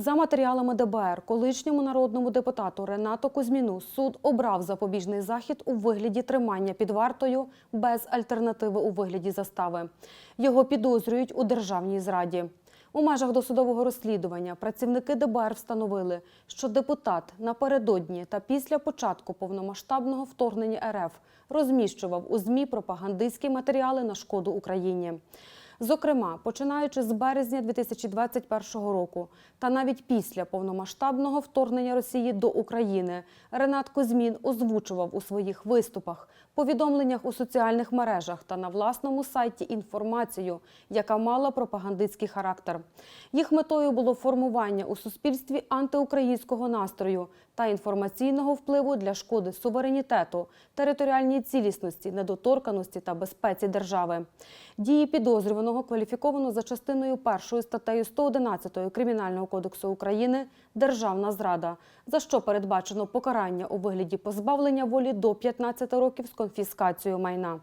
За матеріалами ДБР, колишньому народному депутату Ренату Кузьміну суд обрав запобіжний захід у вигляді тримання під вартою без альтернативи у вигляді застави. Його підозрюють у державній зраді. У межах досудового розслідування працівники ДБР встановили, що депутат напередодні та після початку повномасштабного вторгнення РФ розміщував у ЗМІ пропагандистські матеріали на шкоду Україні. Зокрема, починаючи з березня 2021 року та навіть після повномасштабного вторгнення Росії до України, Ренат Кузьмін озвучував у своїх виступах, повідомленнях у соціальних мережах та на власному сайті інформацію, яка мала пропагандистський характер. Їх метою було формування у суспільстві антиукраїнського настрою та інформаційного впливу для шкоди суверенітету, територіальній цілісності, недоторканості та безпеці держави. Дії підозрюваного кваліфіковано за частиною першою статтею 111 Кримінального кодексу України Державна зрада, за що передбачено покарання у вигляді позбавлення волі до 15 років з конфіскацією майна.